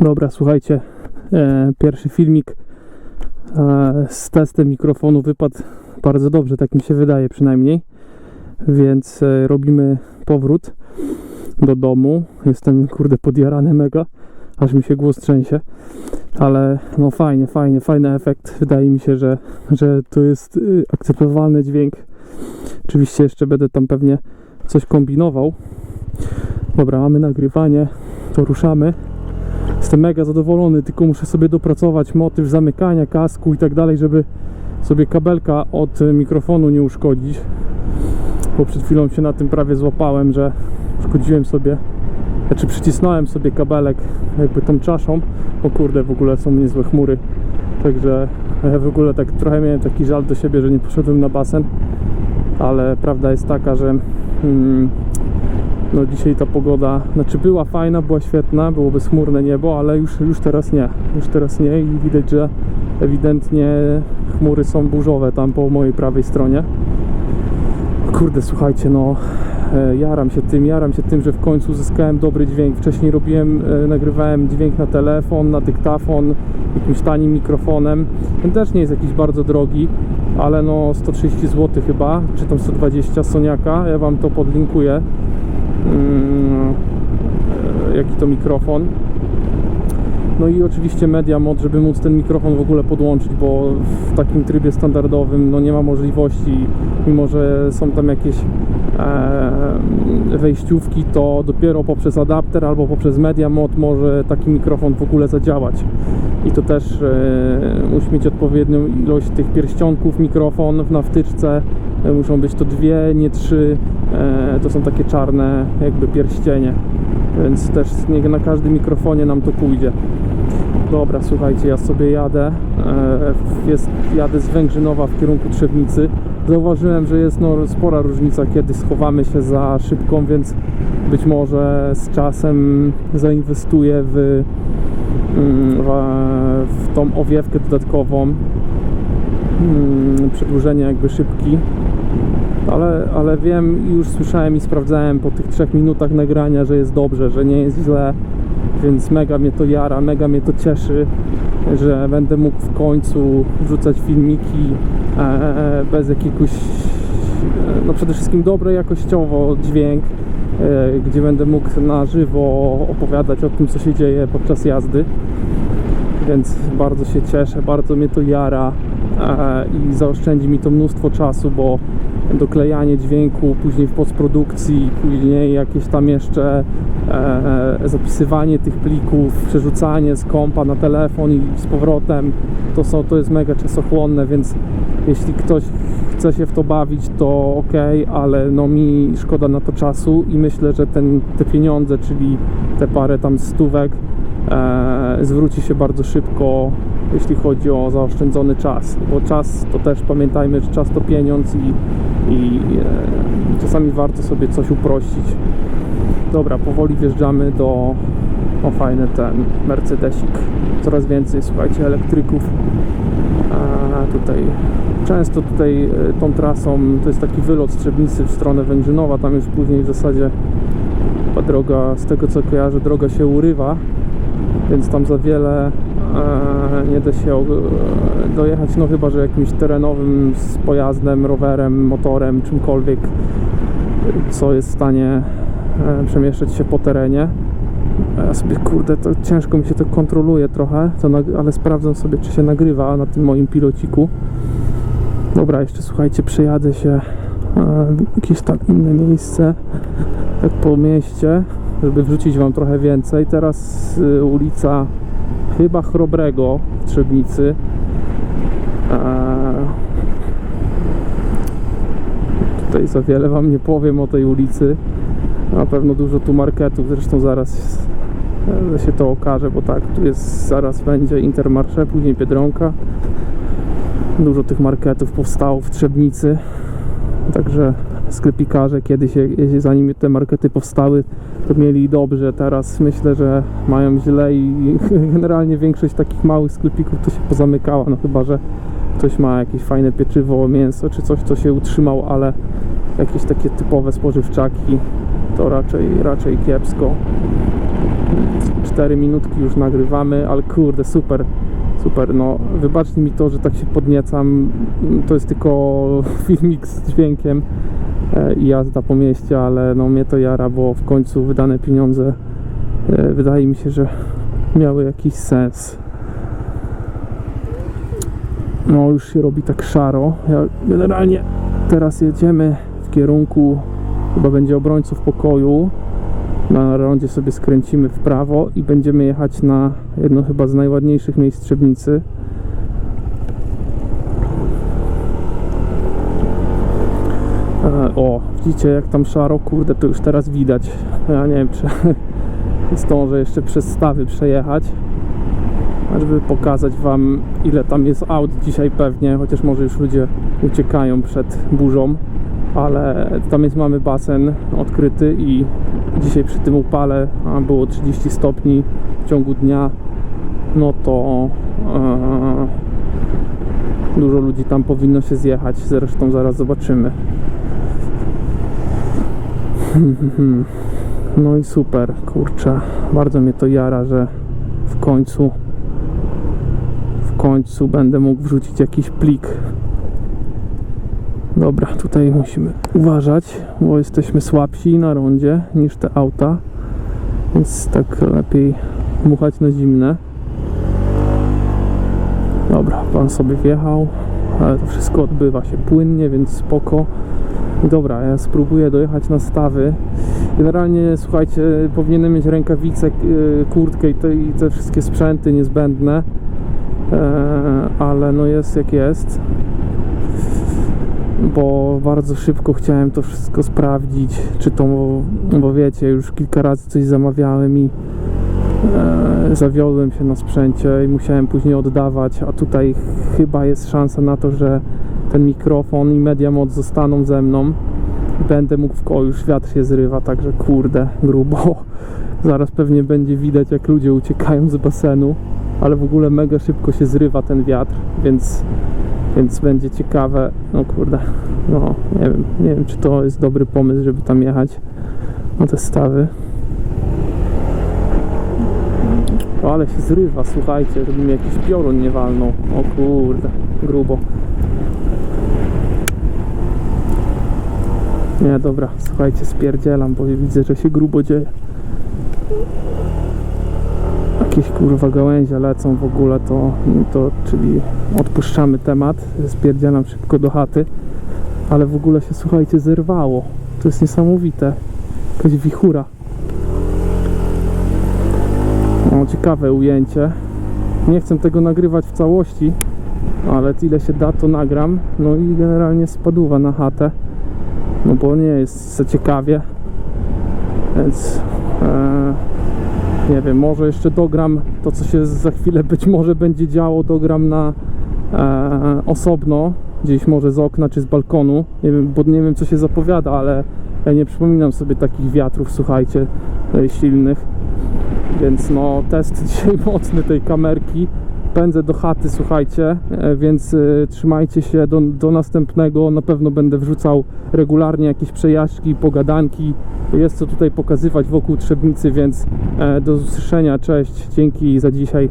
Dobra, słuchajcie, e, pierwszy filmik e, z testem mikrofonu wypadł bardzo dobrze, tak mi się wydaje przynajmniej. Więc e, robimy powrót do domu. Jestem kurde podjarany mega, aż mi się głos trzęsie. Ale no fajnie, fajnie, fajny efekt. Wydaje mi się, że, że to jest y, akceptowalny dźwięk. Oczywiście jeszcze będę tam pewnie coś kombinował. Dobra, mamy nagrywanie, to ruszamy. Jestem mega zadowolony, tylko muszę sobie dopracować motyw zamykania kasku i tak dalej, żeby sobie kabelka od mikrofonu nie uszkodzić. Bo przed chwilą się na tym prawie złapałem, że uszkodziłem sobie, znaczy przycisnąłem sobie kabelek jakby tą czaszą. O kurde, w ogóle są niezłe chmury. Także ja w ogóle tak trochę miałem taki żal do siebie, że nie poszedłem na basen. Ale prawda jest taka, że mm, no dzisiaj ta pogoda, znaczy była fajna, była świetna, było bezchmurne niebo, ale już, już teraz nie. Już teraz nie i widać, że ewidentnie chmury są burzowe tam po mojej prawej stronie. Kurde, słuchajcie, no e, jaram się tym, jaram się tym, że w końcu uzyskałem dobry dźwięk. Wcześniej robiłem, e, nagrywałem dźwięk na telefon, na dyktafon, jakimś tanim mikrofonem. Ten też nie jest jakiś bardzo drogi, ale no 130 zł chyba, czy tam 120 Soniaka. Ja Wam to podlinkuję. Mm, e, jaki to mikrofon. No i oczywiście media mod, żeby móc ten mikrofon w ogóle podłączyć, bo w takim trybie standardowym no nie ma możliwości, mimo że są tam jakieś e, wejściówki, to dopiero poprzez adapter albo poprzez media mod może taki mikrofon w ogóle zadziałać. I to też e, musi mieć odpowiednią ilość tych pierścionków, mikrofon na wtyczce. E, Muszą być to dwie, nie trzy. E, to są takie czarne jakby pierścienie. Więc też na każdym mikrofonie nam to pójdzie. Dobra, słuchajcie, ja sobie jadę. E, Jest, jadę z Węgrzynowa w kierunku Trzebnicy. Zauważyłem, że jest no, spora różnica, kiedy schowamy się za szybką, więc być może z czasem zainwestuję w, mm, w, w tą owiewkę dodatkową. Mm, Przedłużenie jakby szybki. Ale, ale wiem, już słyszałem i sprawdzałem po tych trzech minutach nagrania, że jest dobrze, że nie jest źle, więc mega mnie to jara, mega mnie to cieszy, że będę mógł w końcu wrzucać filmiki e, bez jakiegoś, e, no przede wszystkim dobre jakościowo dźwięk, e, gdzie będę mógł na żywo opowiadać o tym, co się dzieje podczas jazdy. Więc bardzo się cieszę, bardzo mnie to jara i zaoszczędzi mi to mnóstwo czasu, bo doklejanie dźwięku, później w postprodukcji, później jakieś tam jeszcze e, e, zapisywanie tych plików, przerzucanie z kompa na telefon i z powrotem, to, są, to jest mega czasochłonne, więc jeśli ktoś chce się w to bawić, to ok, ale no mi szkoda na to czasu i myślę, że ten, te pieniądze, czyli te parę tam stówek, e, zwróci się bardzo szybko, jeśli chodzi o zaoszczędzony czas. Bo czas to też pamiętajmy, że czas to pieniądz i, i e, czasami warto sobie coś uprościć. Dobra, powoli wjeżdżamy do o fajny ten Mercedesik. Coraz więcej, słuchajcie, elektryków. A tutaj często tutaj e, tą trasą to jest taki wylot z Trzebnicy w stronę Węgrzynowa, tam już później w zasadzie droga, z tego co kojarzę, droga się urywa, więc tam za wiele e, nie da się e, dojechać, no chyba, że jakimś terenowym z pojazdem, rowerem, motorem, czymkolwiek, co jest w stanie e, przemieszczać się po terenie. Ja sobie, kurde, to ciężko mi się to kontroluje trochę, to ale sprawdzam sobie, czy się nagrywa na tym moim pilociku. Dobra, jeszcze słuchajcie, przejadę się w jakieś tam inne miejsce, tak po mieście, żeby wrzucić Wam trochę więcej. Teraz y, ulica chyba Chrobrego w Trzebnicy. E, tutaj za wiele Wam nie powiem o tej ulicy. Na pewno dużo tu marketów, zresztą zaraz się to okaże, bo tak, tu jest zaraz będzie Intermarché, później Biedronka. Dużo tych marketów powstało w Trzebnicy. Także sklepikarze kiedyś, zanim te markety powstały, to mieli dobrze. Teraz myślę, że mają źle i generalnie większość takich małych sklepików to się pozamykała. No chyba, że ktoś ma jakieś fajne pieczywo, mięso czy coś, co się utrzymał, ale jakieś takie typowe spożywczaki to raczej, raczej kiepsko. 4 minutki już nagrywamy, ale kurde, super, super, no wybaczcie mi to, że tak się podniecam, to jest tylko filmik z dźwiękiem e, i jazda po mieście, ale no mnie to jara, bo w końcu wydane pieniądze e, wydaje mi się, że miały jakiś sens. No już się robi tak szaro. Ja generalnie teraz jedziemy w kierunku chyba będzie obrońców pokoju. Na rondzie sobie skręcimy w prawo i będziemy jechać na jedno chyba z najładniejszych miejsc Trzebnicy. E, O, widzicie jak tam szaro? Kurde, to już teraz widać. Ja nie wiem, czy zdążę jeszcze przez stawy przejechać żeby pokazać Wam ile tam jest aut dzisiaj pewnie, chociaż może już ludzie uciekają przed burzą, ale tam jest mamy basen odkryty i dzisiaj przy tym upale a było 30 stopni w ciągu dnia, no to e, dużo ludzi tam powinno się zjechać, zresztą zaraz zobaczymy. No i super, kurczę, bardzo mnie to jara, że w końcu w końcu będę mógł wrzucić jakiś plik. Dobra, tutaj musimy uważać, bo jesteśmy słabsi na rondzie niż te auta, więc tak lepiej dmuchać na zimne. Dobra, pan sobie wjechał, ale to wszystko odbywa się płynnie, więc spoko. Dobra, ja spróbuję dojechać na stawy. Generalnie, słuchajcie, powinienem mieć rękawice, y, kurtkę i te, i te wszystkie sprzęty niezbędne e, ale no jest jak jest bo bardzo szybko chciałem to wszystko sprawdzić czy to, bo wiecie już kilka razy coś zamawiałem i e, zawiodłem się na sprzęcie i musiałem później oddawać a tutaj chyba jest szansa na to, że ten mikrofon i media mod zostaną ze mną. Będę mógł w o już wiatr się zrywa, także kurde, grubo. Zaraz pewnie będzie widać jak ludzie uciekają z basenu ale w ogóle mega szybko się zrywa ten wiatr, więc, więc będzie ciekawe. No kurde, no nie wiem, nie wiem czy to jest dobry pomysł, żeby tam jechać na te stawy. O, ale się zrywa, słuchajcie, żeby mi jakiś piorun nie walnął. O kurde, grubo. Nie, dobra, słuchajcie, spierdzielam, bo widzę, że się grubo dzieje jakieś kurwa gałęzie lecą w ogóle, to, to czyli odpuszczamy temat, spierdzielam szybko do chaty, ale w ogóle się słuchajcie zerwało. To jest niesamowite. Jakaś wichura. O, ciekawe ujęcie. Nie chcę tego nagrywać w całości, ale ile się da to nagram. No i generalnie spadła na chatę. No bo nie jest za ciekawie. Więc e, nie wiem, może jeszcze dogram to, co się za chwilę być może będzie działo, dogram na e, osobno, gdzieś może z okna czy z balkonu. Nie wiem, bo nie wiem, co się zapowiada, ale ja nie przypominam sobie takich wiatrów, słuchajcie, e, silnych. Więc no, test dzisiaj mocny tej kamerki. Pędzę do chaty, słuchajcie, e, więc e, trzymajcie się do, do następnego. Na pewno będę wrzucał regularnie jakieś przejażdżki, pogadanki. Jest co tutaj pokazywać wokół Trzebnicy, więc e, do usłyszenia. Cześć, dzięki za dzisiaj.